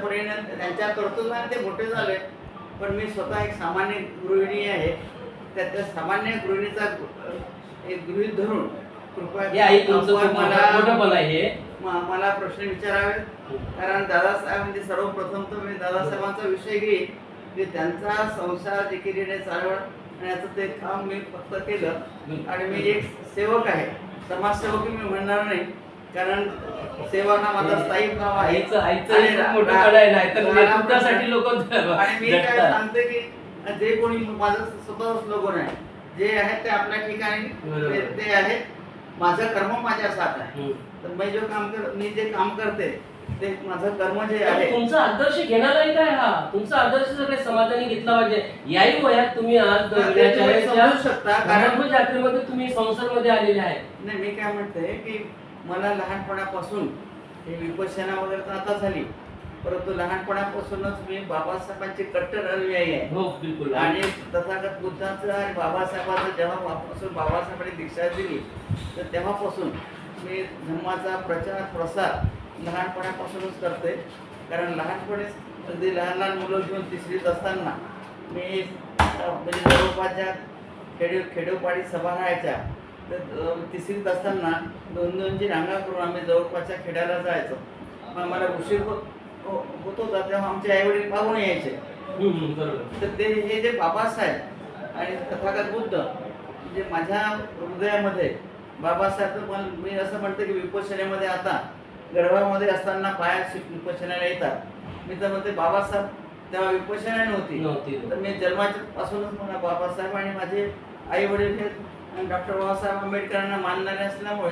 परीने त्यांच्या कर्तृत्वाने ते मोठे झाले. पण मी स्वतः एक सामान्य गृहिणी आहे. त्या त्या सामान्य गृहिणीचा एक गृहित धरून कृपया मला प्रश्न विचारावे. कारण दादासाहेब म्हणजे सर्वप्रथम तर मी दादासाहेबांचा विषय घेईन. की त्यांचा संसार एकेरीने चालवण्याचं ते काम मी फक्त केलं. आणि मी एक सेवक आहे. समाजसेवक मी म्हणणार नाही. कारण सेवा हा माझा स्थायी भाव आहे. आईचं आईचं मोठं आहे तर लोक आणि मी काय सांगते की जे कोणी माझं स्वतः स्लोगन आहे जे आहेत ते आपल्या ठिकाणी. ते- आहेत. माझं कर्म माझ्या साथ आहे. तर मी जो काम कर मी जे काम करते ते माझं कर्म जे आहे तुमचा आदर्श घेणाराही काय हा. तुमचा आदर्श सगळे समाजाने घेतला पाहिजे याही वयात तुम्ही आज शकता, कारण- घराभर यात्रेमध्ये तुम्ही संसारमध्ये आलेले आहे. नाही मी काय म्हणते की मला लहानपणापासून हे विपश्यना वगैरे तर आता झाली. परंतु लहानपणापासूनच मी बाबासाहेबांची कट्टर अनुयायी आहे. हो बिलकुल. आणि तथागत बुद्धाचं आणि बाबासाहेबांचं जेव्हापासून बाबासाहेबांनी दीक्षा दिली तर तेव्हापासून मी धर्माचा प्रचार प्रसार लहानपणापासूनच करते कारण लहानपणीच अगदी लहान लहान मुलं घेऊन तिसरीत असताना मी म्हणजे जवळपासच्या खेडे खेडोपाडी सभा राहायच्या. तर तिसरीत असताना दोन दोनची रांगा करून आम्ही जवळपासच्या खेड्याला जायचो. मग मला उशीर होत हो- होत होता तेव्हा आमचे आईवडील पाहून यायचे. तर ते हे जे बाबासाहेब आणि तथागत बुद्ध म्हणजे माझ्या हृदयामध्ये बाबासाहेब तर मला मी असं म्हणतो की विपश्यनेमध्ये आता गर्भामध्ये असताना शिक- विपश्यनाला येतात. मी तर म्हणते बाबासाहेब तेव्हा विपश्यना नव्हती. तर मी जन्माच्या पासूनच मला बाबासाहेब आणि माझे आई वडील हे डॉक्टर बाबासाहेब आंबेडकरांना मानणारे असल्यामुळे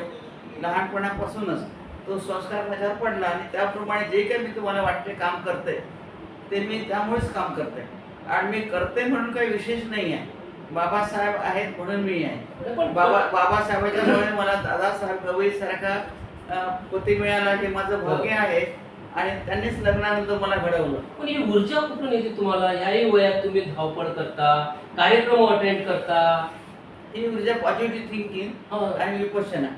लहानपणापासूनच तो संस्कार माझ्यावर पडला आणि त्याप्रमाणे जे काही मी तुम्हाला वाटते काम करते ते मी त्यामुळेच काम करते आणि मी करते म्हणून काही विशेष नाही आहे. बाबासाहेब आहेत म्हणून मी आहे. पण बाबा बाबासाहेबाच्या मुळे मला दादासाहेब गवई सारखा अं, पती मिळाला हे माझं भाग्य आहे. आणि त्यांनीच लग्नानंतर मला घडवलं. पण ही ऊर्जा कुठून येते तुम्हाला? याही वयात तुम्ही धावपळ करता कार्यक्रम अटेंड करता ही ऊर्जा पॉझिटिव्ह थिंकिंग हो. आणि विपश्यना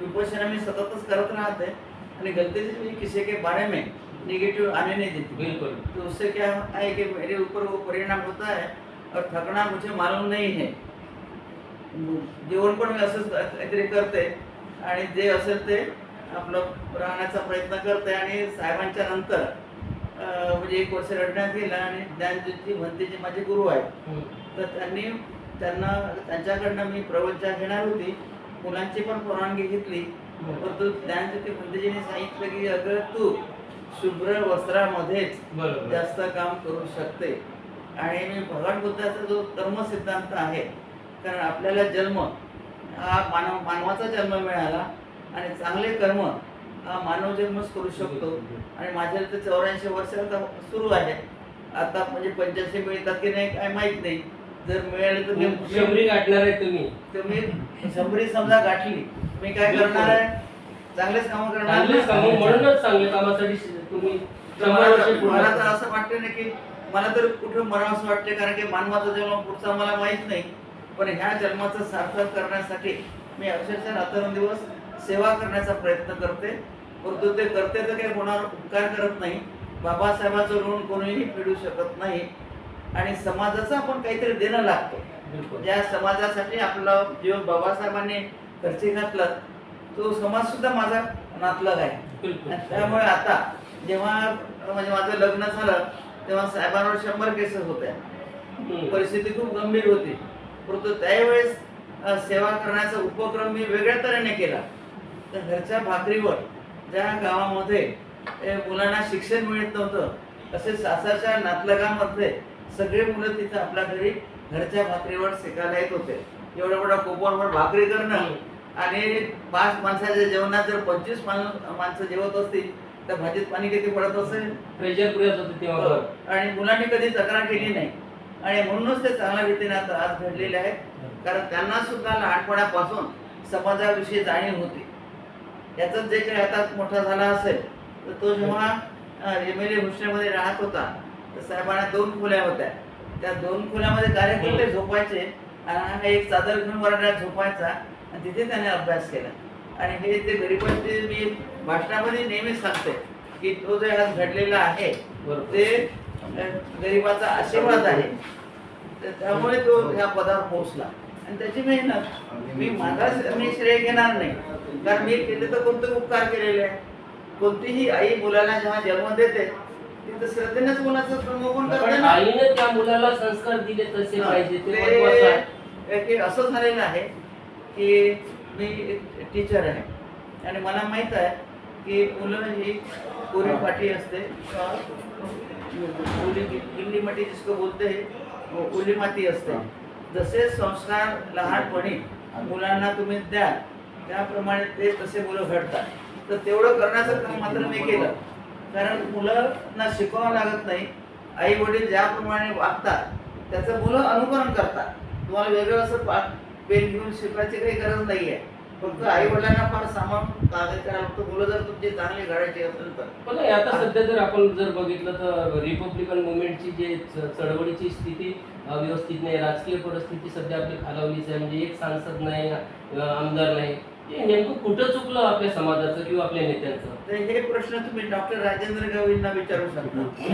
विपश्यना मी सततच करत राहते आणि गलती से मुझे किसी के बारे में नेगेटिव आने नहीं देती. बिल्कुल. तो उससे क्या है कि मेरे ऊपर वो परिणाम होता है और थकना मुझे मालूम नहीं है. जेवण पण मी असंच काहीतरी करते आणि जे असेल ते आपलं राहण्याचा प्रयत्न करते आणि साहेबांच्या नंतर म्हणजे एक वर्ष रडण्यात गेलं आणि ज्ञानज्योती म्हणते जे माझे गुरु आहेत. तर त्यांनी त्यांना त्यांच्याकडनं मी प्रवचना घेणार होती. मुलांची पण परवानगी घेतली. परंतु ज्ञानज्योती पंतजीने सांगितलं की अगं तू शुभ्र वस्त्रामध्येच जास्त काम करू शकते. आणि मी भगवान बुद्धाचा जो कर्मसिद्धांत आहे कारण आपल्याला जन्म हा मानव मानवाचा जन्म मिळाला आणि चांगले कर्म हा मानव जन्मच करू शकतो. आणि माझ्या तर चौऱ्याऐंशी वर्ष आता सुरू आहे. आता म्हणजे पंच्याऐंशी मिळतात की नाही काय माहीत नाही. जर मिळाले तर मी शंभरी गाठणार आहे तुम्ही. तर मी शंभरी समजा गाठली मी काय करणार आहे? चांगलेच काम करणार चांगलेच काम म्हणूनच चांगल्या कामासाठी तुम्ही शंभर मला वर्ष तर- मला. असं वाटतं ना की मला तर कुठं मरावंसं वाटते कारण की मानवाचा जन्म पुढचा मला माहीत नाही. पण ह्या जन्माचं सार्थक करण्यासाठी मी अक्षरशः रात्रंदिवस सेवा करण्याचा प्रयत्न करते. परंतु ते करते तर काही कोणावर उपकार करत नाही. बाबासाहेबाचं ऋण कोणीही फेडू शकत नाही. आणि समाजाचं आपण काहीतरी देणं लागतो. ज्या समाजासाठी आपला जीव बाबासाहेबांनी खर्ची घातला तो समाज सुद्धा माझा नातलग आहे. त्यामुळे आता जेव्हा म्हणजे माझं लग्न झालं तेव्हा साहेबांवर शंभर केसेस होत्या. परिस्थिती खूप गंभीर होती. परंतु त्यावेळेस सेवा करण्याचा उपक्रम मी वेगळ्या तऱ्हेने केला. तर घरच्या भाकरीवर ज्या गावामध्ये मुलांना शिक्षण मिळत नव्हतं असे सासाच्या नातलगामध्ये सगळे मुलं तिथं आपल्या घरी घरच्या भाकरीवर शिकायला येत होते. एवढ्या मोठ्या कोपरवर भाकरी करणं आणि पाच माणसाच्या जेवणात जर पंचवीस माणूस जेवत असतील तर भाजीत पाणी किती पडत असेल? प्रेशर पुऱ्यात होते तेव्हा. बरं. आणि मुलांनी कधी तक्रार केली नाही. आणि म्हणूनच ते चांगल्या रीतीने आता आज घडलेले आहेत. कारण त्यांना सुद्धा लहानपणापासून समाजाविषयी जाणीव होती. याचाच जे काही आता मोठा झाला असेल तर तो जेव्हा एम एल ए राहत होता तर साहेबांना दोन खोल्या होत्या. त्या दोन खोल्यामध्ये कार्यकर्ते झोपायचे आणि हा एक चादर घेऊन वरड्यात झोपायचा आणि तिथे त्याने अभ्यास केला. आणि हे ते गरिबांचे मी भाषणामध्ये नेहमीच सांगते की तो जे आज घडलेला आहे ते गरिबाचा आशीर्वाद आहे. तर त्यामुळे तो ह्या पदावर पोहोचला. आणि त्याची मेहनत. मी माझा मी श्रेय घेणार नाही. कारण मी केले तर कोणते उपकार केलेले? आहे कोणतीही आई मुलाला जेव्हा जन्म देते ती तर श्रद्धेनेच पण ना आईने त्या मुलाला संस्कार दिले तसे हा, पाहिजे ते महत्वाचं आहे. ते की असं झालेलं आहे की मी एक टीचर आहे. आणि मला माहीत आहे की मुलं ही कोरी पाठी असते. किंवा ओली गिल्ली माती जिसको बोलते हैं ओली माती असते. जसे संस्कार लहानपणी मुलांना तुम्ही द्याल त्याप्रमाणे ते तसे मुलं घडतात. तर तेवढं करण्याचं काम मात्र मी केलं. कारण मुलांना शिकवावं लागत नाही. आई वडील ज्याप्रमाणे वागतात त्याचं मुलं अनुकरण करतात. तुम्हाला वेगळं असं पा पेन घेऊन शिकवायची काही गरज नाही आहे फक्त आई वडिलांना फार सामान कागद करायला फक्त मुलं जर तुमची चांगली घडायची असेल तर. पण आता सध्या जर आपण जर बघितलं तर रिपब्लिकन मुवमेंटची जे च- चळवळीची स्थिती व्यवस्थित नाही. राजकीय परिस्थिती सध्या आपली खालावलीच आहे. म्हणजे एक सांसद नाही आमदार नाही. हे नेमकं कुठं चुकलं आपल्या समाजाचं किंवा आपल्या नेत्यांचं? तर हे प्रश्न तुम्ही डॉक्टर राजेंद्र गावींना विचारू शकता.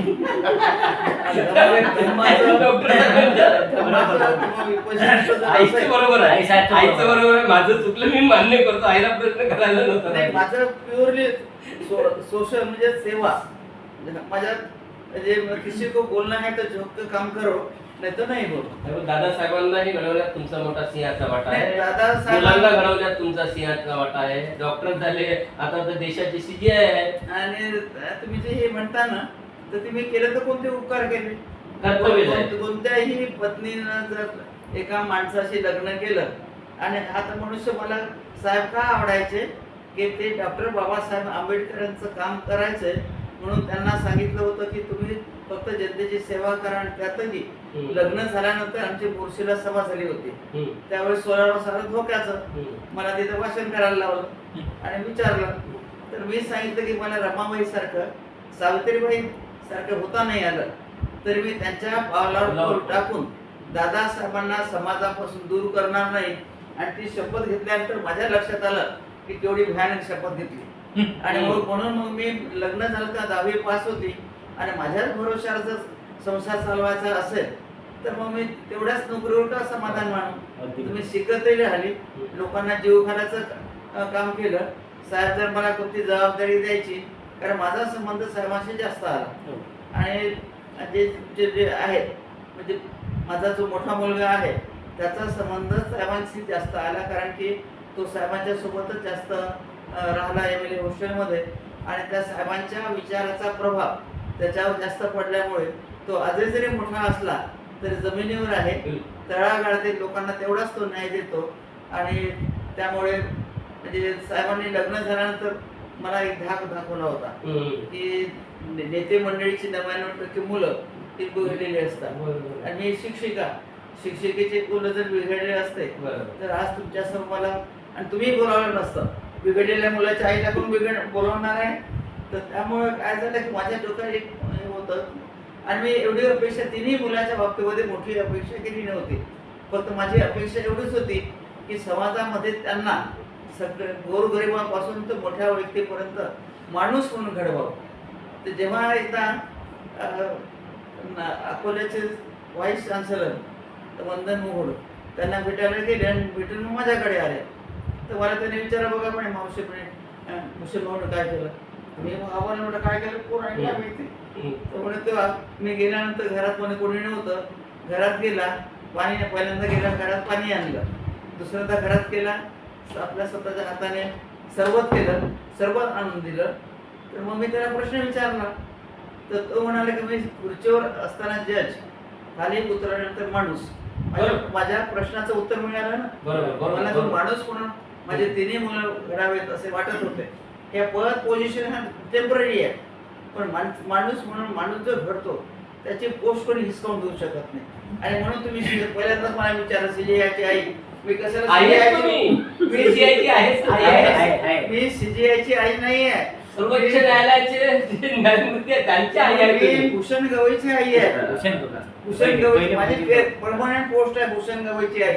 आईचं बरोबर आहे. आईचं आईचं बरोबर आहे. माझं चुकलं मी मान्य करतो. आईला प्रश्न करायला नव्हता. नाही माझं प्युअरली सोशल म्हणजे सेवा. माझ्या म्हणजे किसी को बोलना है तो झोक के काम करो. नाही तर नाही बोल त्यामुळे दादासाहेबांनाही घडवण्यात तुमचा मोठा सिंहाचा वाटा आहे. दादा मुलांना साहेब घडवण्यात तुमचा सिंहाचा वाटा आहे. डॉक्टर झाले आता तर देशाचे सीजीआय आहे. आणि तुम्ही जे हे म्हणता ना तर तुम्ही केलं तर कोणते उपकार केले? कर्तव्य आहे. कोण- कोणत्याही पत्नीनं जर एका माणसाशी लग्न केलं आणि आता मनुष्य मला साहेब का आवडायचे? की ते डॉक्टर बाबासाहेब आंबेडकरांचं काम करायचंय म्हणून त्यांना सांगितलं होतं की तुम्ही फक्त जनतेची सेवा करा आणि त्यातही. लग्न झाल्यानंतर आमची मुर्शीला सभा झाली होती. त्यावेळेस सोळा सारं धोक्याचं. मला तिथं भाषण करायला लावलं आणि विचारलं. तर मी सांगितलं की मला रमाबाई सारखं सावित्रीबाई सारखं होता नाही आलं. तरी मी त्यांच्या पावलावर टाकून दादासाहेबांना समाजापासून दूर करणार नाही. आणि ती शपथ घेतल्यानंतर माझ्या लक्षात आलं की तेवढी भयानक शपथ घेतली. आणि म्हणून मग मी लग्न झालं का दहावी पास होती. आणि माझ्याच भरोशावर जर संसार चालवायचा असेल तर मग मी तेवढ्याच नोकरीवर का समाधान मानू. तुम्ही शिकतही राहिली लोकांना जीव घालायचं काम केलं. साहेब जर मला कोणती जबाबदारी द्यायची कारण माझा संबंध साहेबांशी जास्त आला. हो. आणि जे जे जे आहेत म्हणजे माझा जो मोठा मुलगा आहे त्याचा संबंध साहेबांशी जास्त आला कारण की तो साहेबांच्या सोबतच जास्त राहिला एम एल ए हॉस्टेलमध्ये. आणि त्या साहेबांच्या विचाराचा प्रभाव त्याच्यावर जास्त पडल्यामुळे तो आजही जरी मोठा असला तरी जमिनीवर आहे. तळागाळातील लोकांना तेवढाच तो न्याय देतो. आणि त्यामुळे म्हणजे साहेबांनी लग्न झाल्यानंतर मला एक धाक दाखवला होता. की नेते मंडळीची नव्याण्णव टक्के मुलं ती बिघडलेली असतात. आणि मी शिक्षिका शिक्षिकेचे मुलं जर बिघडलेले असते. तर आज तुमच्यासमोर मला आणि तुम्ही बोलावलं नसतं. बिघडलेल्या मुलाच्या आईला कोण बिघड बोलवणार आहे? तर त्यामुळे काय झालं की माझ्या डोक्यात एक हे होतं. आणि मी एवढी अपेक्षा तिन्ही मुलाच्या बाबतीमध्ये मोठी अपेक्षा केली नव्हती. फक्त माझी अपेक्षा एवढीच होती की समाजामध्ये त्यांना सगळे गोरगरिबापासून तर मोठ्या व्यक्तीपर्यंत माणूस म्हणून घडवावं. तर जेव्हा एकदा ना- अकोल्याचे व्हाईस चान्सलर वंदन मोहोळ त्यांना भेटायला गेले आणि भेटून मग माझ्याकडे आले. तर मला त्याने विचारा बघा म्हणे मावशी म्हणे मुसलमान काय केलं? मी आव्हान म्हटलं काय केलं? आहे काय माहिती. तर तेव्हा मी गेल्यानंतर घरात म्हणे कोणी नव्हतं. घरात गेला पाणी पहिल्यांदा गेला घरात पाणी आणलं. दुसऱ्यांदा घरात गेला आपल्या स्वतःच्या हाताने सरबत केलं सरबत आणून दिलं. तर मग मी त्याला प्रश्न विचारला. तर तो म्हणाला की मी खुर्चीवर असताना जज खाली उतरल्यानंतर माणूस. माझ्या प्रश्नाचं उत्तर मिळालं ना? मला बरोबर. माणूस म्हणून माझे तिन्ही मुलं घडावेत असे वाटत होते. हे पद पोझिशन हा टेंपररी आहे पण माण- माणूस म्हणून माणूस जो घडतो त्याची पोस्ट कोणी हिसकावून घेऊ शकत नाही आणि म्हणून तुम्ही पहिल्यांदाच मला विचारलं सीजीआयची आई मी तुम्ही. मी आहे. आहे, आहे. सीजीआयची आई नाही आहे सर्वोच्च न्यायालयाचे जे न्यायमूर्ती आहेत त्यांची आई आहे मी तुम्ही. भूषण गवईची आई आहे भूषण गवई माझी परमनंट पोस्ट आहे भूषण गवईची आई.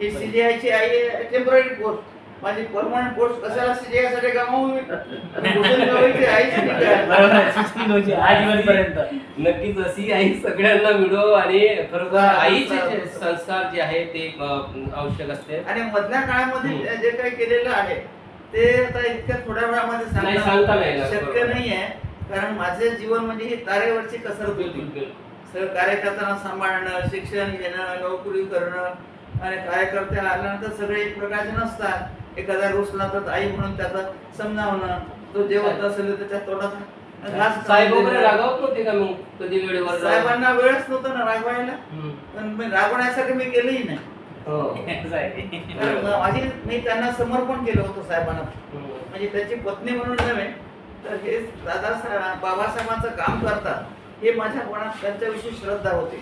ही सीजीआयची आई आहे टेंपररी पोस्ट माझी परमनंट पोस्ट कशाला असते यासाठी गमावू मी? बरोबर आजीवनपर्यंत नक्कीच अशी आई सगळ्यांना मिळो आणि खरोखर आईचे. जे संस्कार जे आहे ते आवश्यक असते आणि मधल्या काळामध्ये. जे काही केलेलं आहे ते आता इतक्या थोड्या वेळामध्ये नाही, सांगता. शक्य. नाही आहे कारण माझे जीवन म्हणजे ही तारेवरची कसरत होती बिलकुल सगळं कार्यकर्त्यांना सांभाळणं शिक्षण घेणं नोकरी करणं आणि कार्यकर्ते आल्यानंतर सगळे एक प्रकारचे नसतात एखादा तर आई म्हणून त्याचा समजावणं तो जेवत असेल त्याच्या तोंडात घास साहेब वगैरे रागावत नव्हते का मग कधी वेळेवर साहेबांना वेळच नव्हता ना रागवायला. पण मी रागवण्यासाठी मी केलंही नाही. हो. माझी मी त्यांना समर्पण केलं होतं साहेबांना. हम्म. म्हणजे त्याची पत्नी म्हणून नव्हे तर हे दादासाहेब बाबासाहेबांचं काम करतात हे माझ्या मनात त्यांच्याविषयी श्रद्धा होती.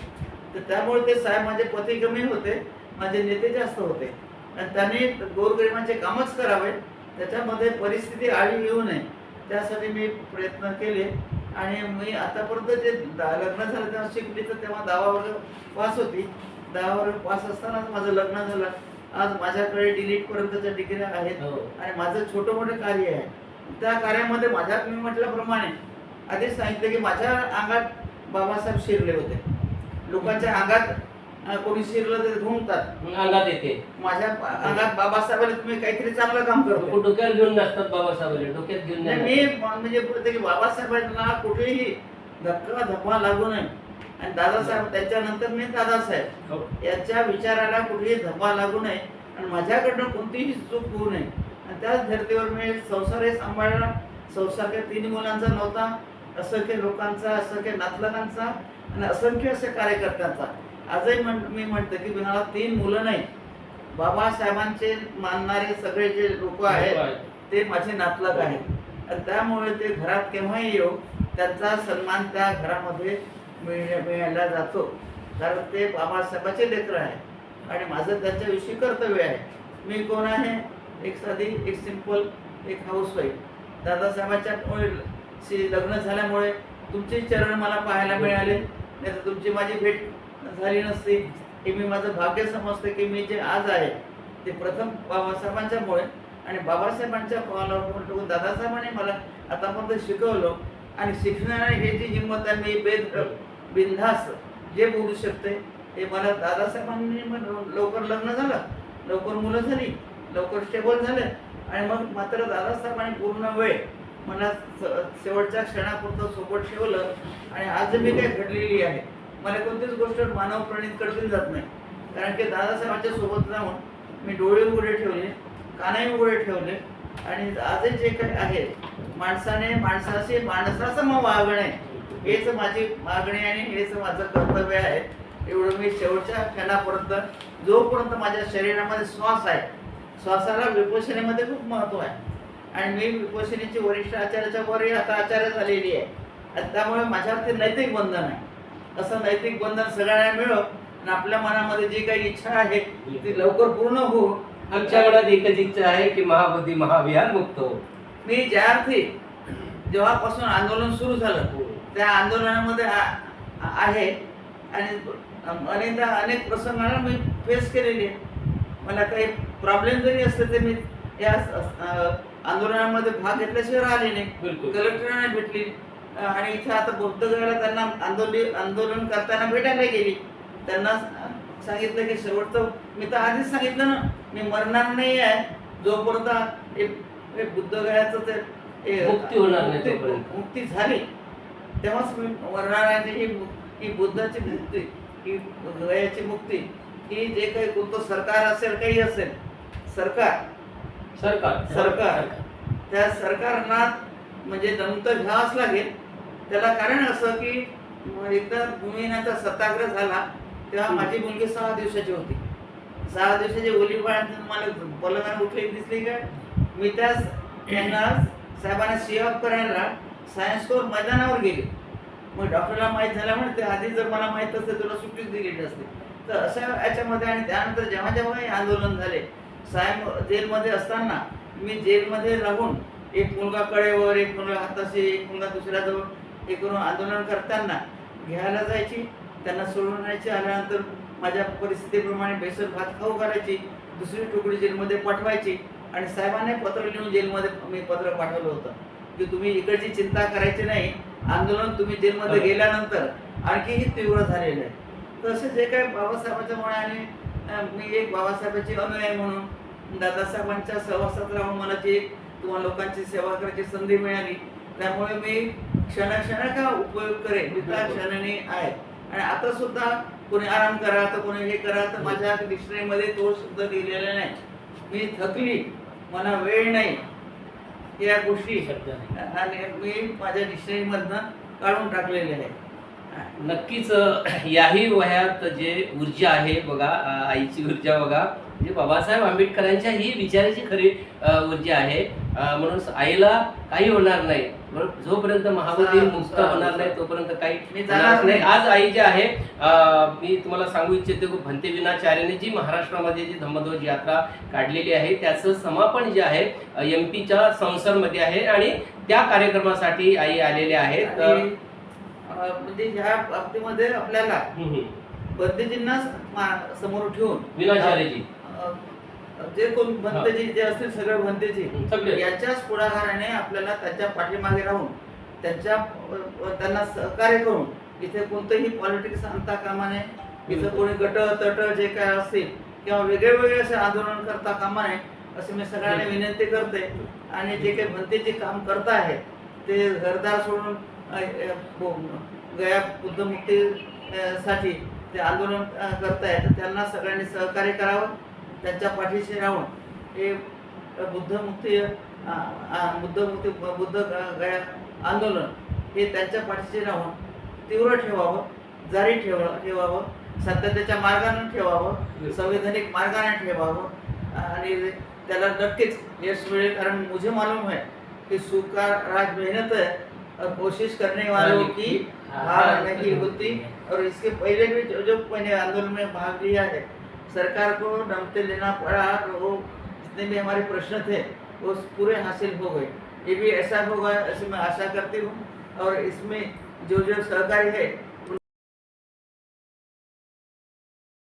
तर त्यामुळे ते साहेब माझे पती कमी होते माझे नेते जास्त होते. आणि त्यांनी गोरगरिबांचे कामच करावे. त्याच्यामध्ये परिस्थिती आळी येऊ नये. त्यासाठी मी प्रयत्न केले. आणि मी आतापर्यंत जे लग्न झालं तेव्हा शिकली तर तेव्हा दहा वर्ग पास होती. दहा वर्ग पास असतानाच माझं लग्न झालं. आज माझ्याकडे डिलीट पर्यंतच्या डिग्र्या आहेत. हो. आणि माझं छोटं मोठं कार्य आहे. त्या कार्यामध्ये माझ्या मी म्हटल्याप्रमाणे आधीच सांगितलं की माझ्या अंगात बाबासाहेब शिरले होते. लोकांच्या अंगात कोणी शिरलं तर घुमतात मग अंगात येते. माझ्या अंगात बाबासाहेबांना तुम्ही काहीतरी चांगलं काम करतो डोक्यावर घेऊन नसतात बाबासाहेब डोक्यात घेऊन नाही, नाही मी म्हणजे की बाबासाहेबांना कुठेही धक्का धप्पा लागू नये. आणि दादासाहेब त्याच्यानंतर मी दादासाहेब. हो. याच्या विचाराला कुठेही धप्पा लागू नये. आणि माझ्याकडनं कोणतीही चूक होऊ नये. आणि त्याच धर्तीवर मी संसारही सांभाळला. संसार काही तीन मुलांचा नव्हता. असंख्य लोकांचा असंख्य नातलगांचा आणि असंख्य असे कार्यकर्त्यांचा. आजही म्हण मी म्हणतो की मला तीन मुलं नाही बाबासाहेबांचे मानणारे सगळे जे लोक आहेत ते माझे नातलग आहेत. आणि त्यामुळे ते घरात केव्हाही येऊ त्यांचा सन्मान त्या घरामध्ये मिळ मिळायला जातो. कारण ते बाबासाहेबाचे लेकर आहे आणि माझं त्यांच्याविषयी कर्तव्य आहे. मी कोण आहे? एक साधी एक सिंपल एक हाऊसवाईफ दादासाहेबांच्या शी लग्न झाल्यामुळे तुमचे चरण मला पाहायला मिळाले. नाही तर तुमची माझी भेट झाली नसती हे मी माझं भाग्य समजते की मी जे आज आहे ते प्रथम बाबासाहेबांच्यामुळे आणि बाबासाहेबांच्या पावलावर दादासाहेबांनी मला आतापर्यंत शिकवलं आणि शिकणारे हे जी हिंमत आहे मी बेद बिनधास्त जे बोलू शकते हे मला दादासाहेबांनी लवकर लग्न झालं लवकर मुलं झाली लवकर स्टेबल झालं आणि मग मात्र दादासाहेबांनी पूर्ण वेळ मला स- शेवटच्या क्षणापुरतं सोबत ठेवलं आणि आज मी काय घडलेली आहे. मला कोणतीच गोष्ट मानव प्रणित कडतील जात नाही. कारण की दादासाहेबांच्या सोबत जाऊन मी डोळे उघडे ठेवले कानही उघडे ठेवले आणि आजही जे काही आहे माणसाने माणसाशी माणसाचं मग वागणे हेच माझी मागणी आणि हेच माझं कर्तव्य आहे. एवढं मी शेवटच्या क्षणापर्यंत जोपर्यंत माझ्या शरीरामध्ये श्वास आहे श्वासाला विपोषणेमध्ये खूप महत्त्व आहे. आणि मी विपोषणेची वरिष्ठ आचार्याच्या वरही आता आचार्य झालेली आहे. आणि त्यामुळे माझ्यावरती नैतिक बंधन आहे. असं नैतिक बंधन सगळ्यांना मिळो आणि आपल्या मनामध्ये जी काही इच्छा आहे ती लवकर पूर्ण हो. आमच्या मनात एकच इच्छा आहे की महाबोधी महाविहार मुक्त हो. मी ज्या अर्थी जेव्हापासून आंदोलन सुरू झालं त्या आंदोलनामध्ये आहे आणि अनेकदा अनेक प्रसंगाला मी फेस केलेली आहे. मला काही प्रॉब्लेम जरी असले तर मी या आंदोलनामध्ये भाग घेतल्याशिवाय राहिले नाही. बिलकुल. कलेक्टरांना भेटली. आणि इथं आता बौद्धगयाला त्यांना आंदोलन आंदोलन करताना भेटायला गेली. त्यांना सांगितलं की शेवटचं मी तर आधीच सांगितलं ना मी मरणार नाही आहे. जोपर्यंत हे बुद्धगयाचं ते मुक्ती होणार नाही मुक्ती- झाली. तेव्हाच मी मरणार आहे ही ही बुद्धाची मुक्ती ही गयाची मुक्ती ही जे काही कोणतं सरकार असेल काही असेल सरकार. सरकार. सरकार. त्या सरकारना म्हणजे दंत घ्यावाच लागेल त्याला कारण असं की एकदा भूमिहीनाचा सत्याग्रह झाला तेव्हा माझी मुलगी सहा दिवसाची होती. सहा दिवसाची ओली मला पलंगाने उठली दिसली काय मी त्या त्यांना साहेबांना सेवा करायला सायन्स कोर मैदानावर गेले. मग डॉक्टरला माहीत झाल्यामुळे ते आधी जर मला माहीत असते तुला सुट्टीच दिलेली असते. तर अशा याच्यामध्ये आणि त्यानंतर जेव्हा जेव्हा हे आंदोलन झाले साहेब जेलमध्ये असताना मी जेलमध्ये राहून एक मुलगा कडेवर एक मुलगा हाताशी एक मुलगा दुसऱ्याजवळ हे करून आंदोलन करताना घ्यायला जायची त्यांना सोडून आणायची आल्यानंतर माझ्या परिस्थितीप्रमाणे बेसन भात खाऊ घालायची दुसरी तुकडी जेलमध्ये पाठवायची आणि साहेबांनी पत्र लिहून जेलमध्ये मी पत्र पाठवलं होतं की तुम्ही इकडची चिंता करायची नाही आंदोलन तुम्ही जेलमध्ये. गेल्यानंतर आणखीही तीव्र झालेलं आहे तसं जे काही बाबासाहेबांच्या मुळे आणि मी एक बाबासाहेबांची अनुयायी म्हणून दादासाहेबांच्या सहवासात राहून मला जी तुम्हाला लोकांची सेवा करायची संधी मिळाली त्यामुळे मी क्षणाक्षणा का उपयोग करेन. मी त्या क्षणाने आहे. आणि आता सुद्धा कोणी आराम करा तर कोणी हे करा तर माझ्या डिक्शनरीमध्ये तो शब्द लिहिलेला नाही. मी थकली मला वेळ नाही. या गोष्टी. आणि मी माझ्या डिक्शनरीमधनं काढून टाकलेले आहे. नक्कीच याही वयात जे ऊर्जा आहे बघा आईची ऊर्जा बघा म्हणजे बाबासाहेब आंबेडकरांच्या ही विचाराची खरी ऊर्जा आहे. म्हणून आईला काही होणार नाही? जोपर्यंत महाबोधी सा- मुक्त होणार नाही तोपर्यंत काही होणार नाही. आज आई जे आहे मी तुम्हाला सांगू इच्छिते की भंते विनाचार्याने जी महाराष्ट्रामध्ये जी धम्मध्वज यात्रा काढलेली आहे त्याचं समापन जे आहे एम पीच्या संसरमध्ये आहे आणि त्या कार्यक्रमासाठी आई आलेले आहेत. म्हणजे ह्या बाबतीमध्ये आपल्याला मा- समोर ठेवून विनाचार्यजी. जे कोण भंतेजी जे असतील सगळे भंतेजी याच्याच पुढाकाराने आपल्याला त्यांच्या पाठीमागे राहून त्यांच्या त्यांना सहकार्य करून इथे कोणतंही पॉलिटिक्स आणता कामा नये इथं कोणी गट तट जे काय असतील किंवा वेगळे वेगळे असे आंदोलन करता कामा नये असे मी सगळ्यांना विनंती करते. आणि जे काही भंतेचे काम करत आहेत ते घरदार सोडून गया बुद्धमुक्ती अं, साठी ते आंदोलन करतायत तर त्यांना सगळ्यांनी सहकार्य करावं. त्यांच्या पाठीशी राहून हे बुद्धमुक्ती बुद्धमुक्ती बुद्ध गया आंदोलन हे त्यांच्या पाठीशी राहून तीव्र ठेवावं जारी ठेव ठेवावं सत्यतेच्या मार्गाने ठेवावं संवैधानिक मार्गाने ठेवावं आणि त्याला नक्कीच यश मिळेल. कारण मुझे मालूम है कि सुखा राज मेहनत है और कोशिश करने वालों की हार नहीं होती। और इसके पहले भी जो जो मैंने आंदोलन में भाग लिया है सरकार को नमते लेना पड़ा और वो जितने भी हमारे प्रश्न थे, वो पूरे हासिल हो गए। ये भी ऐसा होगा, ऐसे मैं आशा करती हूँ। और इसमें जो जो सहकारी है